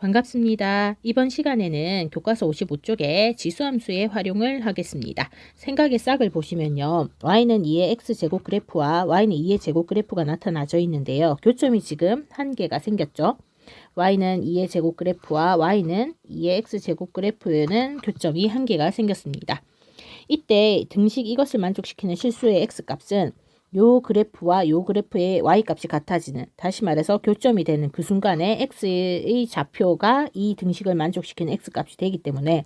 반갑습니다. 이번 시간에는 교과서 55쪽에 지수함수의 활용을 하겠습니다. 생각의 싹을 보시면요. y는 2의 x제곱 그래프와 y는 2의 제곱 그래프가 나타나져 있는데요. 교점이 지금 한 개가 생겼죠. y는 2의 제곱 그래프와 y는 2의 x제곱 그래프에는 교점이 한 개가 생겼습니다. 이때 등식 이것을 만족시키는 실수의 x값은 요 그래프와 요 그래프의 y 값이 같아지는 다시 말해서 교점이 되는 그 순간에 x의 좌표가 이 등식을 만족시키는 x 값이 되기 때문에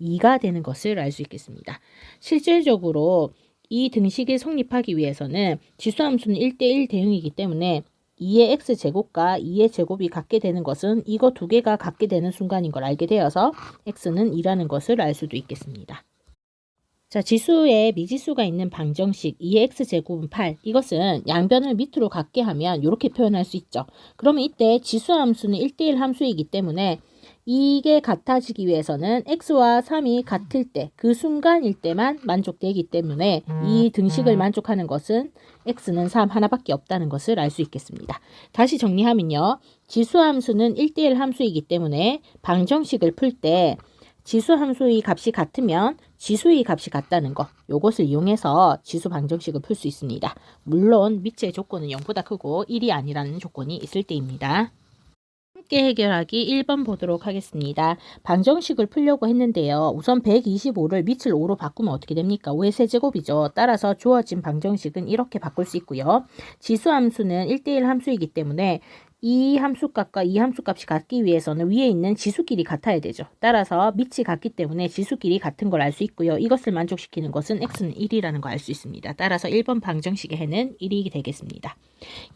2가 되는 것을 알 수 있겠습니다. 실질적으로 이 등식이 성립하기 위해서는 지수함수는 1대1 대응이기 때문에 2의 x제곱과 2의 제곱이 같게 되는 것은 이거 두 개가 같게 되는 순간인 걸 알게 되어서 x는 2라는 것을 알 수도 있겠습니다. 자, 지수에 미지수가 있는 방정식 2x제곱은 8. 이것은 양변을 밑으로 갖게 하면 이렇게 표현할 수 있죠. 그러면 이때 지수 함수는 1대1 함수이기 때문에 이게 같아지기 위해서는 x와 3이 같을 때, 그 순간일 때만 만족되기 때문에 이 등식을 만족하는 것은 x는 3 하나밖에 없다는 것을 알 수 있겠습니다. 다시 정리하면요. 지수 함수는 1대1 함수이기 때문에 방정식을 풀때 지수 함수의 값이 같으면 지수의 값이 같다는 거 요것을 이용해서 지수 방정식을 풀 수 있습니다. 물론 밑의 조건은 0보다 크고 1이 아니라는 조건이 있을 때입니다. 함께 해결하기 1번 보도록 하겠습니다. 방정식을 풀려고 했는데요. 우선 125를 밑을 5로 바꾸면 어떻게 됩니까? 5의 세제곱이죠. 따라서 주어진 방정식은 이렇게 바꿀 수 있고요. 지수 함수는 1대1 함수이기 때문에 이 함수값과 이 함수값이 같기 위해서는 위에 있는 지수끼리 같아야 되죠. 따라서 밑이 같기 때문에 지수끼리 같은 걸 알 수 있고요. 이것을 만족시키는 것은 x는 1이라는 걸 알 수 있습니다. 따라서 1번 방정식의 해는 1이 되겠습니다.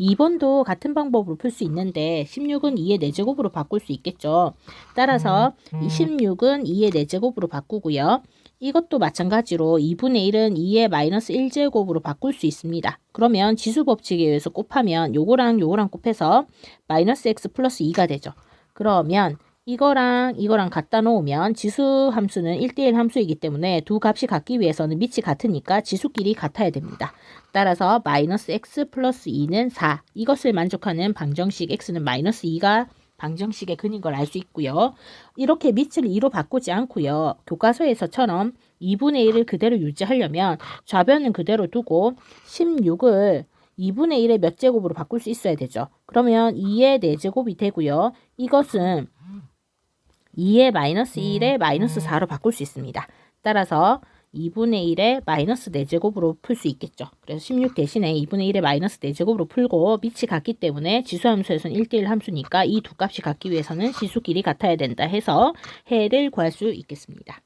2번도 같은 방법으로 풀 수 있는데 16은 2의 4제곱으로 바꿀 수 있겠죠. 따라서 16은 2의 4제곱으로 바꾸고요. 이것도 마찬가지로 2분의 1은 2의 마이너스 1제곱으로 바꿀 수 있습니다. 그러면 지수 법칙에 의해서 곱하면 요거랑 요거랑 곱해서 마이너스 x 플러스 2가 되죠. 그러면 이거랑 이거랑 갖다 놓으면 지수 함수는 1대1 함수이기 때문에 두 값이 같기 위해서는 밑이 같으니까 지수끼리 같아야 됩니다. 따라서 마이너스 x 플러스 2는 4. 이것을 만족하는 방정식 x는 마이너스 2가 방정식의 근인 걸 알 수 있고요. 이렇게 밑을 2로 바꾸지 않고요. 교과서에서처럼 2분의 1을 그대로 유지하려면 좌변은 그대로 두고 16을 2분의 1의 몇 제곱으로 바꿀 수 있어야 되죠. 그러면 2의 4제곱이 되고요. 이것은 2의 마이너스 1의 마이너스 4로 바꿀 수 있습니다. 따라서 2분의 1의 마이너스 4제곱으로 풀 수 있겠죠. 그래서 16 대신에 2분의 1의 마이너스 4제곱으로 풀고 밑이 같기 때문에 지수함수에서는 1대1 함수니까 이 두 값이 같기 위해서는 지수끼리 같아야 된다 해서 해를 구할 수 있겠습니다.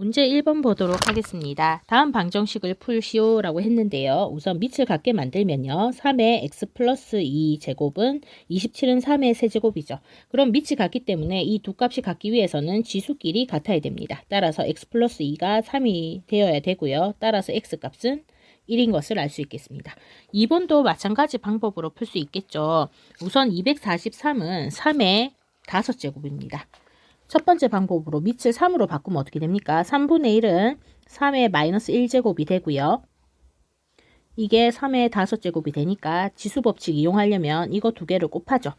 문제 1번 보도록 하겠습니다. 다음 방정식을 풀시오 라고 했는데요. 우선 밑을 같게 만들면요. 3의 x 플러스 2 제곱은 27은 3의 세제곱이죠. 그럼 밑이 같기 때문에 이 두 값이 같기 위해서는 지수끼리 같아야 됩니다. 따라서 x 플러스 2가 3이 되어야 되고요. 따라서 x 값은 1인 것을 알 수 있겠습니다. 2번도 마찬가지 방법으로 풀 수 있겠죠. 우선 243은 3의 5제곱입니다. 첫 번째 방법으로 밑을 3으로 바꾸면 어떻게 됩니까? 3분의 1은 3의 마이너스 1제곱이 되고요. 이게 3의 5제곱이 되니까 지수 법칙 이용하려면 이거 두 개를 곱하죠.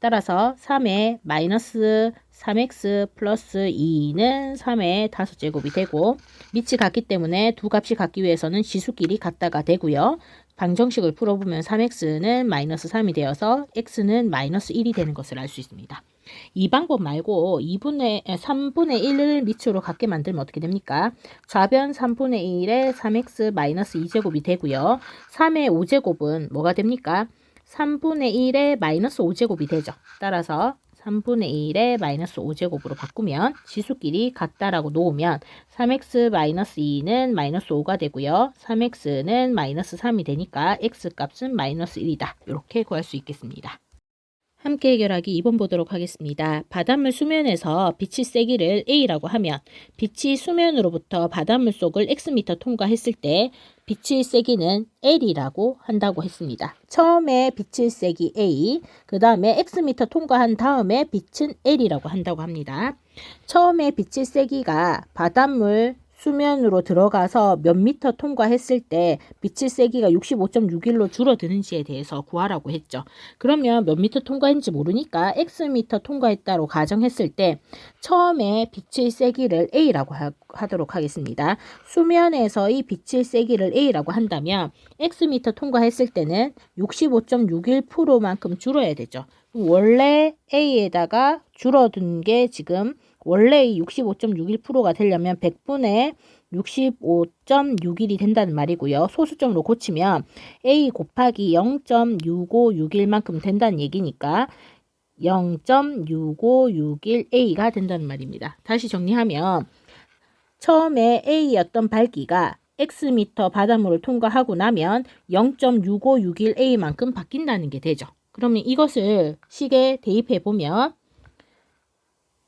따라서 3의 마이너스 3x 플러스 2는 3의 5제곱이 되고 밑이 같기 때문에 두 값이 같기 위해서는 지수끼리 같다가 되고요. 방정식을 풀어보면 3x는 마이너스 3이 되어서 x는 마이너스 1이 되는 것을 알 수 있습니다. 이 방법 말고 2분의 3분의 1을 밑으로 갖게 만들면 어떻게 됩니까? 좌변 3분의 1에 3x 마이너스 2제곱이 되고요. 3의 5제곱은 뭐가 됩니까? 3분의 1에 마이너스 5제곱이 되죠. 따라서 3분의 1에 마이너스 5제곱으로 바꾸면 지수끼리 같다라고 놓으면 3x 마이너스 2는 마이너스 5가 되고요. 3x는 마이너스 3이 되니까 x값은 마이너스 1이다. 이렇게 구할 수 있겠습니다. 함께 해결하기 2번 보도록 하겠습니다. 바닷물 수면에서 빛이 세기를 A라고 하면 빛이 수면으로부터 바닷물 속을 X미터 통과했을 때 빛의 세기는 L이라고 한다고 했습니다. 처음에 빛의 세기 A, 그 다음에 X미터 통과한 다음에 빛은 L이라고 한다고 합니다. 처음에 빛의 세기가 바닷물 수면으로 들어가서 몇 미터 통과했을 때 빛의 세기가 65.61로 줄어드는지에 대해서 구하라고 했죠. 그러면 몇 미터 통과했는지 모르니까 x 미터 통과했다로 가정했을 때 처음에 빛의 세기를 A라고 하, 하도록 하겠습니다. 수면에서의 빛의 세기를 A라고 한다면 x 미터 통과했을 때는 65.61%만큼 줄어야 되죠. 원래 A에다가 줄어든 게 지금 원래의 65.61%가 되려면 100분의 65.61이 된다는 말이고요. 소수점으로 고치면 A 곱하기 0.6561만큼 된다는 얘기니까 0.6561A가 된다는 말입니다. 다시 정리하면 처음에 A였던 밝기가 X미터 바닷물을 통과하고 나면 0.6561A만큼 바뀐다는 게 되죠. 그러면 이것을 식에 대입해 보면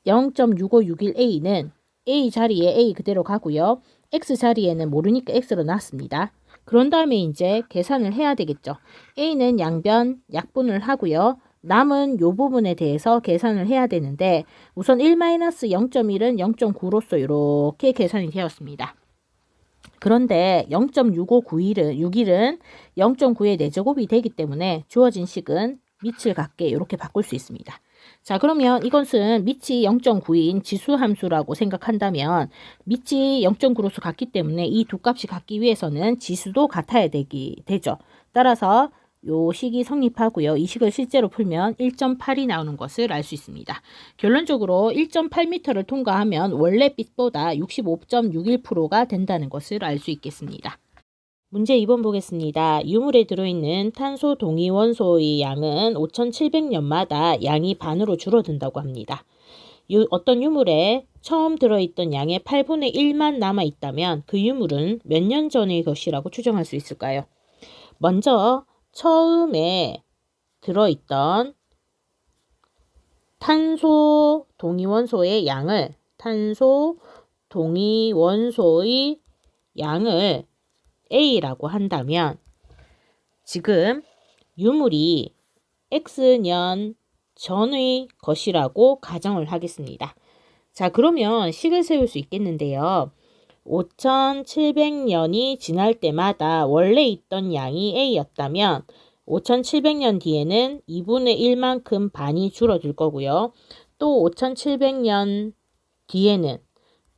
0.6561A는 A 자리에 A 그대로 가고요. X 자리에는 모르니까 X로 놨습니다. 그런 다음에 이제 계산을 해야 되겠죠. A는 양변 약분을 하고요. 남은 요 부분에 대해서 계산을 해야 되는데 우선 1-0.1은 0.9로서 이렇게 계산이 되었습니다. 그런데 0.6591은 6일은 0.9의 4제곱이 되기 때문에 주어진 식은 밑을 갖게 이렇게 바꿀 수 있습니다. 자, 그러면 이것은 밑이 0.9인 지수 함수라고 생각한다면 밑이 0.9로서 같기 때문에 이 두 값이 같기 위해서는 지수도 같아야 되기 되죠. 따라서 요 식이 성립하고요. 이 식을 실제로 풀면 1.8이 나오는 것을 알 수 있습니다. 결론적으로 1.8m를 통과하면 원래 빛보다 65.61%가 된다는 것을 알 수 있겠습니다. 문제 2번 보겠습니다. 유물에 들어있는 탄소 동위원소의 양은 5,700년마다 양이 반으로 줄어든다고 합니다. 유, 어떤 유물에 처음 들어있던 양의 8분의 1만 남아 있다면 그 유물은 몇 년 전의 것이라고 추정할 수 있을까요? 먼저 처음에 들어있던 탄소 동위원소의 양을 탄소 동위원소의 양을 A라고 한다면 지금 유물이 X년 전의 것이라고 가정을 하겠습니다. 자, 그러면 식을 세울 수 있겠는데요. 5700년이 지날 때마다 원래 있던 양이 A였다면 5700년 뒤에는 2분의 1만큼 반이 줄어들 거고요. 또 5700년 뒤에는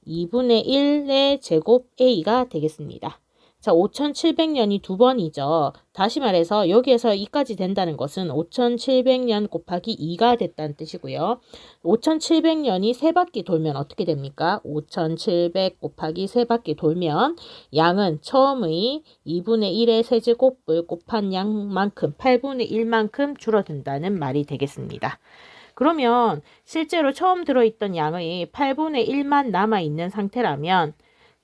2분의 1의 제곱 A가 되겠습니다. 자, 5700년이 두 번이죠. 다시 말해서 여기에서 2까지 된다는 것은 5700년 곱하기 2가 됐다는 뜻이고요. 5700년이 세 바퀴 돌면 어떻게 됩니까? 5700 곱하기 세 바퀴 돌면 양은 처음의 2분의 1의 세제곱을 곱한 양만큼 8분의 1만큼 줄어든다는 말이 되겠습니다. 그러면 실제로 처음 들어있던 양의 8분의 1만 남아있는 상태라면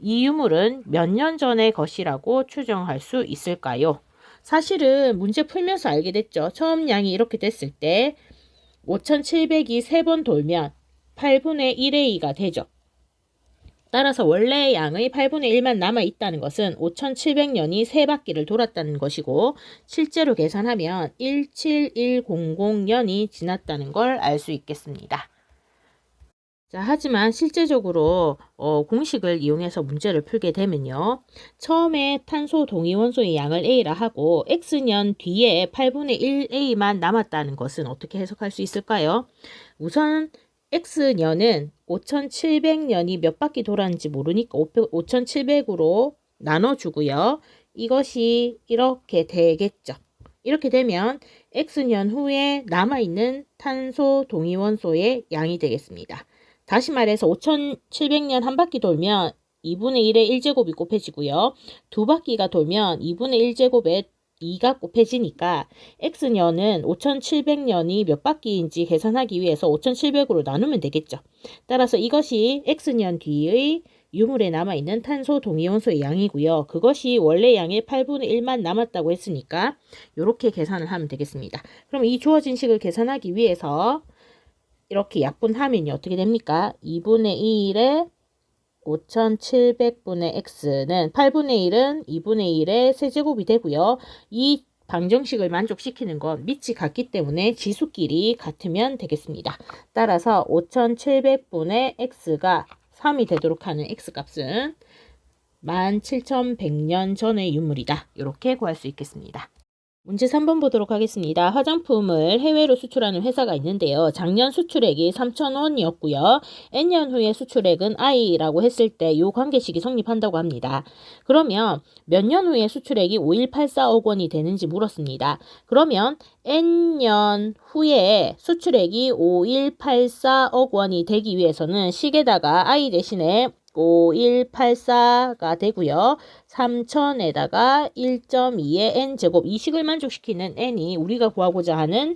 이 유물은 몇 년 전의 것이라고 추정할 수 있을까요? 사실은 문제 풀면서 알게 됐죠. 처음 양이 이렇게 됐을 때 5700이 3번 돌면 8분의 1의 2가 되죠. 따라서 원래 양의 8분의 1만 남아 있다는 것은 5700년이 3바퀴를 돌았다는 것이고 실제로 계산하면 17100년이 지났다는 걸 알 수 있겠습니다. 자, 하지만 실제적으로 어, 공식을 이용해서 문제를 풀게 되면요. 처음에 탄소 동위원소의 양을 A라 하고 X년 뒤에 8분의 1A만 남았다는 것은 어떻게 해석할 수 있을까요? 우선 X년은 5700년이 몇 바퀴 돌았는지 모르니까 5700으로 나눠주고요. 이것이 이렇게 되겠죠. 이렇게 되면 X년 후에 남아있는 탄소 동위원소의 양이 되겠습니다. 다시 말해서 5700년 한 바퀴 돌면 2분의 1의 1제곱이 곱해지고요. 두 바퀴가 돌면 2분의 1제곱에 2가 곱해지니까 x년은 5700년이 몇 바퀴인지 계산하기 위해서 5700으로 나누면 되겠죠. 따라서 이것이 x년 뒤의 유물에 남아있는 탄소 동위원소의 양이고요. 그것이 원래 양의 8분의 1만 남았다고 했으니까 이렇게 계산을 하면 되겠습니다. 그럼 이 주어진 식을 계산하기 위해서 이렇게 약분하면 어떻게 됩니까? 2분의 1에 5700분의 x는 8분의 1은 2분의 1의 세제곱이 되고요. 이 방정식을 만족시키는 건 밑이 같기 때문에 지수끼리 같으면 되겠습니다. 따라서 5700분의 x가 3이 되도록 하는 x값은 17,100년 전의 유물이다. 이렇게 구할 수 있겠습니다. 문제 3번 보도록 하겠습니다. 화장품을 해외로 수출하는 회사가 있는데요. 작년 수출액이 3,000원이었고요. N년 후에 수출액은 I라고 했을 때이 관계식이 성립한다고 합니다. 그러면 몇 년 후에 수출액이 5184억 원이 되는지 물었습니다. 그러면 N년 후에 수출액이 5184억 원이 되기 위해서는 식에다가 I 대신에 5184가 되고요. 3000에다가 1.2의 n제곱 이 식을 만족시키는 n이 우리가 구하고자 하는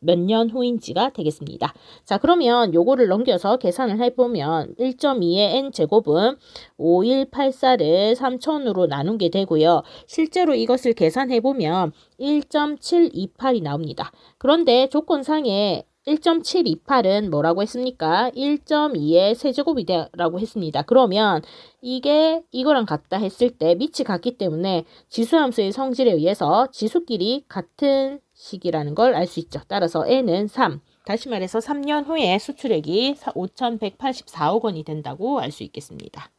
몇 년 후인지가 되겠습니다. 자, 그러면 요거를 넘겨서 계산을 해보면 1.2의 n제곱은 5184를 3000으로 나눈 게 되고요. 실제로 이것을 계산해보면 1.728이 나옵니다. 그런데 조건상에 1.728은 뭐라고 했습니까? 1.2의 세제곱이라고 했습니다. 그러면 이게 이거랑 같다 했을 때 밑이 같기 때문에 지수함수의 성질에 의해서 지수끼리 같은 식이라는 걸 알 수 있죠. 따라서 n은 3. 다시 말해서 3년 후에 수출액이 5,184억 원이 된다고 알 수 있겠습니다.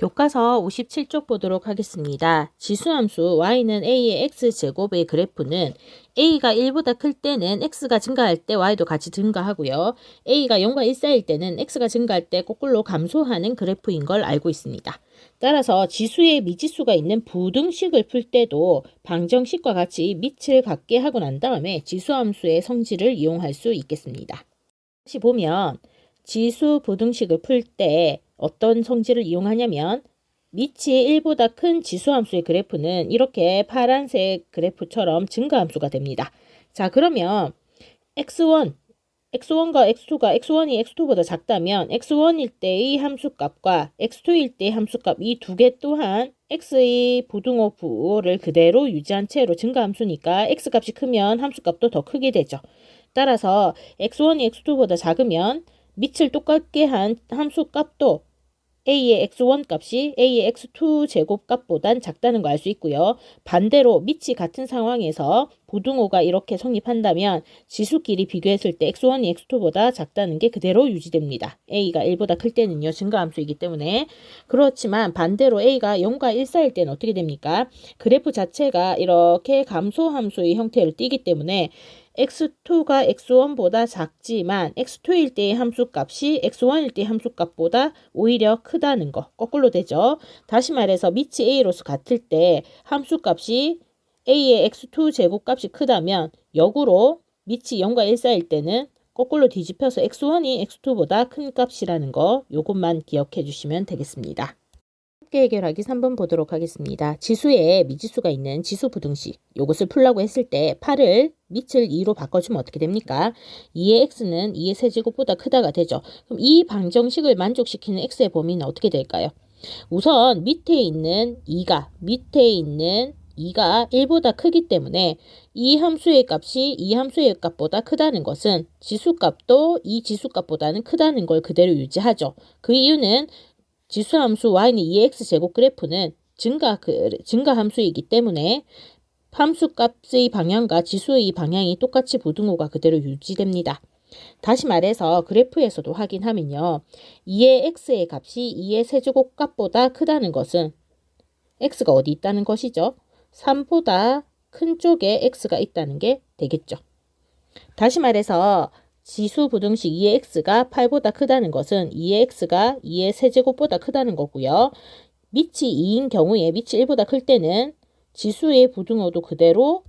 교과서 57쪽 보도록 하겠습니다. 지수함수 y는 a의 x제곱의 그래프는 a가 1보다 클 때는 x가 증가할 때 y도 같이 증가하고요. a가 0과 1 사이일 때는 x가 증가할 때 거꾸로 감소하는 그래프인 걸 알고 있습니다. 따라서 지수에 미지수가 있는 부등식을 풀 때도 방정식과 같이 밑을 갖게 하고 난 다음에 지수함수의 성질을 이용할 수 있겠습니다. 다시 보면 지수 부등식을 풀때 어떤 성질을 이용하냐면 밑이 1보다 큰 지수함수의 그래프는 이렇게 파란색 그래프처럼 증가함수가 됩니다. 자 그러면 x1, x1과 x2가 x1이 x2보다 작다면 x1일 때의 함수값과 x2일 때의 함수값 이 두 개 또한 x의 부등호 부호를 그대로 유지한 채로 증가함수니까 x값이 크면 함수값도 더 크게 되죠. 따라서 x1이 x2보다 작으면 밑을 똑같게 한 함수값도 a의 x1 값이 a의 x2 제곱 값보단 작다는 거알수 있고요. 반대로 밑이 같은 상황에서 부등호가 이렇게 성립한다면 지수끼리 비교했을 때 x1이 x2보다 작다는 게 그대로 유지됩니다. a가 1보다 클 때는요. 증가함수이기 때문에 그렇지만 반대로 a가 0과 1 사이일 때는 어떻게 됩니까? 그래프 자체가 이렇게 감소함수의 형태를 띠기 때문에 x2가 x1보다 작지만 x2일 때의 함수값이 x1일 때의 함수값보다 오히려 크다는 거 거꾸로 되죠. 다시 말해서 밑이 a로서 같을 때 함수값이 a의 x2 제곱값이 크다면 역으로 밑이 0과 1 사이일 때는 거꾸로 뒤집혀서 x1이 x2보다 큰 값이라는 거 요것만 기억해 주시면 되겠습니다. 함께 해결하기 3번 보도록 하겠습니다. 지수에 미지수가 있는 지수 부등식 요것을 풀라고 했을 때 8을 밑을 2로 바꿔주면 어떻게 됩니까? 2의 x는 2의 세제곱보다 크다가 되죠. 그럼 이 방정식을 만족시키는 x의 범위는 어떻게 될까요? 우선 밑에 있는 2가 밑에 있는 2가 1보다 크기 때문에 이 함수의 값이 이 함수의 값보다 크다는 것은 지수값도 이 지수값보다는 크다는 걸 그대로 유지하죠. 그 이유는 지수함수 y는 2x 제곱 그래프는 증가 그, 증가 함수이기 때문에 함수 값의 방향과 지수의 방향이 똑같이 부등호가 그대로 유지됩니다. 다시 말해서 그래프에서도 확인하면요. 2의 x의 값이 2의 세제곱 값보다 크다는 것은 x가 어디 있다는 것이죠. 3보다 큰 쪽에 x가 있다는 게 되겠죠. 다시 말해서 지수 부등식 2의 x가 8보다 크다는 것은 2의 x가 2의 세제곱보다 크다는 거고요. 밑이 2인 경우에 밑이 1보다 클 때는 지수의 부등호도 그대로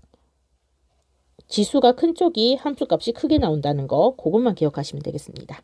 지수가 큰 쪽이 함수값이 크게 나온다는 거 그것만 기억하시면 되겠습니다.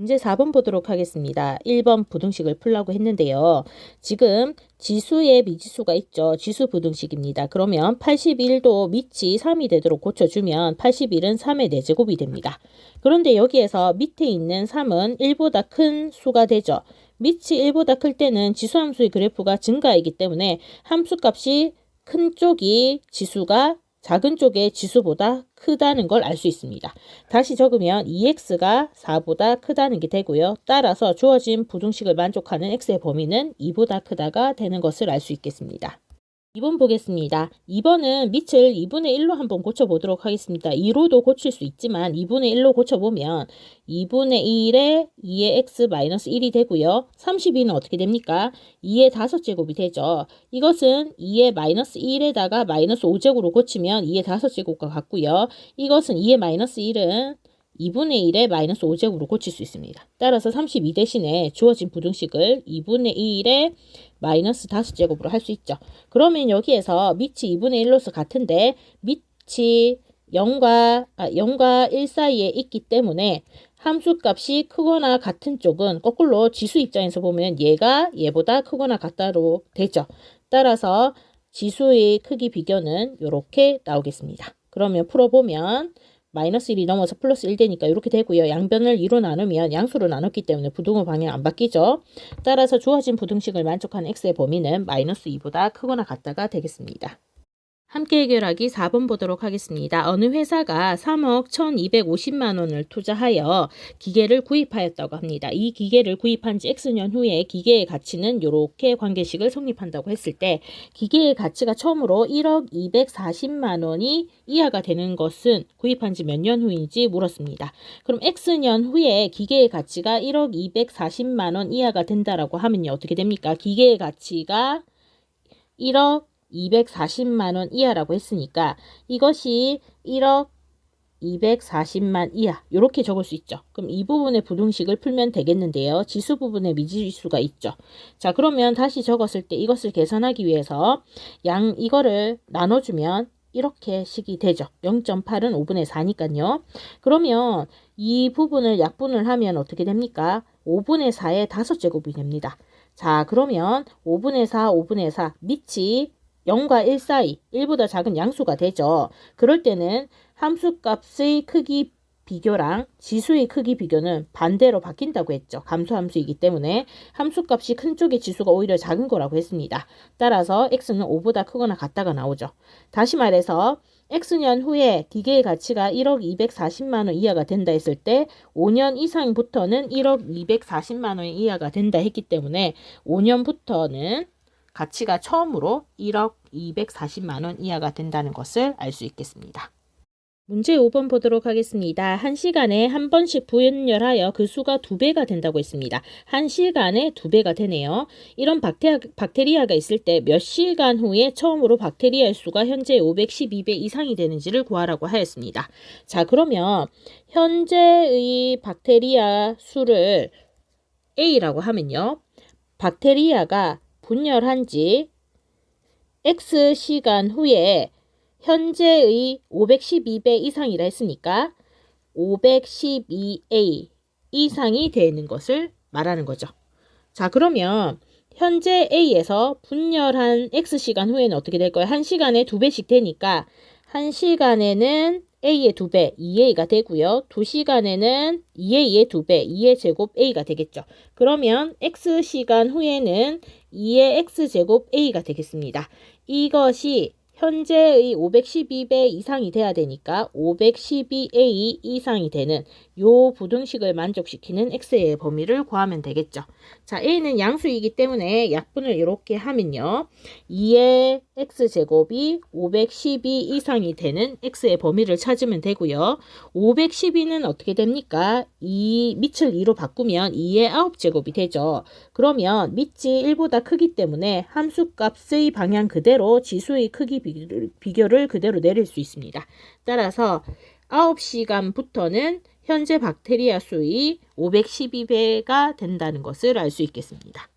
문제 4번 보도록 하겠습니다. 1번 부등식을 풀라고 했는데요. 지금 지수에 미지수가 있죠. 지수 부등식입니다. 그러면 81도 밑이 3이 되도록 고쳐주면 81은 3의 4제곱이 됩니다. 그런데 여기에서 밑에 있는 3은 1보다 큰 수가 되죠. 밑이 1보다 클 때는 지수함수의 그래프가 증가이기 때문에 함수값이 큰 쪽이 지수가 작은 쪽의 지수보다 크다는 걸 알 수 있습니다. 다시 적으면 2x가 4보다 크다는 게 되고요. 따라서 주어진 부등식을 만족하는 x의 범위는 2보다 크다가 되는 것을 알 수 있겠습니다. 2번 보겠습니다. 2번은 밑을 2분의 1로 한번 고쳐보도록 하겠습니다. 2로도 고칠 수 있지만 2분의 1로 고쳐보면 2분의 1에 2의 x 마이너스 1이 되고요. 32는 어떻게 됩니까? 2의 5제곱이 되죠. 이것은 2의 마이너스 1에다가 마이너스 5제곱으로 고치면 2의 5제곱과 같고요. 이것은 2의 마이너스 1은 2분의 1에 마이너스 5제곱으로 고칠 수 있습니다. 따라서 32 대신에 주어진 부등식을 2분의 1에 마이너스 5제곱으로 할 수 있죠. 그러면 여기에서 밑이 2분의 1로서 같은데 밑이 0과, 아, 0과 1 사이에 있기 때문에 함수값이 크거나 같은 쪽은 거꾸로 지수 입장에서 보면 얘가 얘보다 크거나 같다로 되죠. 따라서 지수의 크기 비교는 이렇게 나오겠습니다. 그러면 풀어보면 마이너스 1이 넘어서 플러스 1 되니까 이렇게 되고요. 양변을 2로 나누면 양수로 나눴기 때문에 부등호 방향 안 바뀌죠. 따라서 주어진 부등식을 만족하는 x의 범위는 마이너스 2보다 크거나 같다가 되겠습니다. 함께 해결하기 4번 보도록 하겠습니다. 어느 회사가 3억 1250만 원을 투자하여 기계를 구입하였다고 합니다. 이 기계를 구입한 지 X년 후에 기계의 가치는 이렇게 관계식을 성립한다고 했을 때 기계의 가치가 처음으로 1억 240만 원이 이하가 되는 것은 구입한 지 몇 년 후인지 물었습니다. 그럼 X년 후에 기계의 가치가 1억 240만 원 이하가 된다라고 하면요. 어떻게 됩니까? 기계의 가치가 1억 240만 원 이하라고 했으니까 이것이 1억 240만 이하 이렇게 적을 수 있죠. 그럼 이 부분의 부등식을 풀면 되겠는데요. 지수 부분에 미지수가 있죠. 자 그러면 다시 적었을 때 이것을 계산하기 위해서 양 이거를 나눠주면 이렇게 식이 되죠. 0.8은 5분의 4니까요. 그러면 이 부분을 약분을 하면 어떻게 됩니까? 5분의 4의 5제곱이 됩니다. 자 그러면 5분의 4, 5분의 4 밑이 0과 1 사이 1보다 작은 양수가 되죠. 그럴 때는 함수값의 크기 비교랑 지수의 크기 비교는 반대로 바뀐다고 했죠. 감소함수이기 때문에 함수값이 큰 쪽의 지수가 오히려 작은 거라고 했습니다. 따라서 x는 5보다 크거나 같다가 나오죠. 다시 말해서 x년 후에 기계의 가치가 1억 240만 원 이하가 된다 했을 때 5년 이상부터는 1억 240만 원 이하가 된다 했기 때문에 5년부터는 가치가 처음으로 1억 240만 원 이하가 된다는 것을 알 수 있겠습니다. 문제 5번 보도록 하겠습니다. 한 시간에 한 번씩 분열하여 그 수가 두 배가 된다고 했습니다. 한 시간에 두 배가 되네요. 이런 박테리아, 박테 리아가 있을 때 몇 시간 후에 처음으로 박테리아의 수가 현재 512배 이상이 되는지를 구하라고 하였습니다. 자, 그러면 현재의 박테리아 수를 A라고 하면요. 박테리아가 분열한 지 X 시간 후에 현재의 512배 이상이라 했으니까 512A 이상이 되는 것을 말하는 거죠. 자, 그러면 현재 A에서 분열한 X 시간 후에는 어떻게 될까요? 1시간에 2배씩 되니까 1시간에는 A의 2배, 2A가 되고요. 2시간에는 2A의 2배, 2의 제곱 A가 되겠죠. 그러면 X시간 후에는 2의 X제곱 A가 되겠습니다. 이것이 현재의 512배 이상이 돼야 되니까 512A 이상이 되는 요 부등식을 만족시키는 x의 범위를 구하면 되겠죠. 자, a는 양수이기 때문에 약분을 이렇게 하면요. 2의 x제곱이 512 이상이 되는 x의 범위를 찾으면 되고요. 512는 어떻게 됩니까? 이 밑을 2로 바꾸면 2의 9제곱이 되죠. 그러면 밑이 1보다 크기 때문에 함수값의 방향 그대로 지수의 크기 비교를 그대로 내릴 수 있습니다. 따라서 9시간부터는 현재 박테리아 수의 512배가 된다는 것을 알 수 있겠습니다.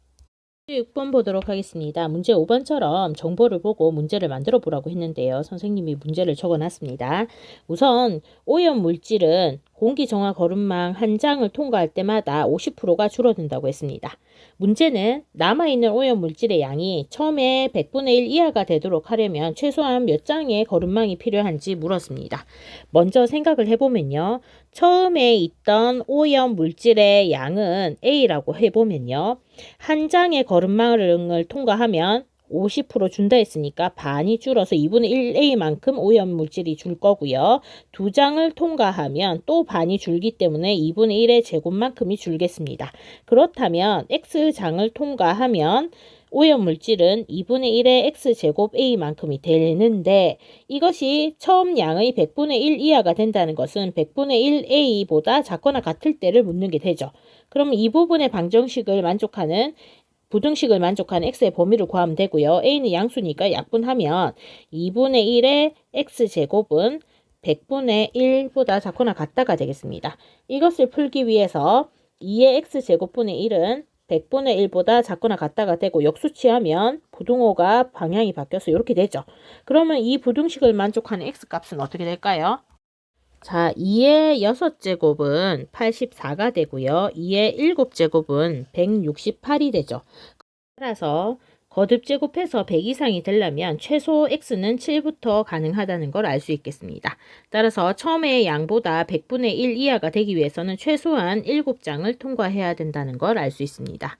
6번 보도록 하겠습니다. 문제 5번처럼 정보를 보고 문제를 만들어 보라고 했는데요. 선생님이 문제를 적어 놨습니다. 우선 오염 물질은 공기 정화 거름망 한 장을 통과할 때마다 50%가 줄어든다고 했습니다. 문제는 남아있는 오염 물질의 양이 처음에 100분의 1 이하가 되도록 하려면 최소한 몇 장의 거름망이 필요한지 물었습니다. 먼저 생각을 해보면요. 처음에 있던 오염 물질의 양은 A라고 해보면요. 한 장의 거름망을 통과하면 50% 준다 했으니까 반이 줄어서 2분의 1A만큼 오염물질이 줄 거고요. 두 장을 통과하면 또 반이 줄기 때문에 2분의 1의 제곱만큼이 줄겠습니다. 그렇다면 X장을 통과하면 오염 물질은 2분의 1의 x제곱 a만큼이 되는데 이것이 처음 양의 100분의 1 이하가 된다는 것은 100분의 1 a보다 작거나 같을 때를 묻는 게 되죠. 그러면 이 부분의 방정식을 만족하는 부등식을 만족하는 x의 범위를 구하면 되고요. a는 양수니까 약분하면 2분의 1의 x제곱은 100분의 1보다 작거나 같다가 되겠습니다. 이것을 풀기 위해서 2의 x제곱분의 1은 100분의 1보다 작거나 같다가 되고 역수치하면 부등호가 방향이 바뀌어서 이렇게 되죠. 그러면 이 부등식을 만족하는 x값은 어떻게 될까요? 자, 2의 6제곱은 84가 되고요. 2의 7제곱은 168이 되죠. 따라서 거듭 제곱해서 100 이상이 되려면 최소 x는 7부터 가능하다는 걸 알 수 있겠습니다. 따라서 처음의 양보다 100분의 1 이하가 되기 위해서는 최소한 7장을 통과해야 된다는 걸 알 수 있습니다.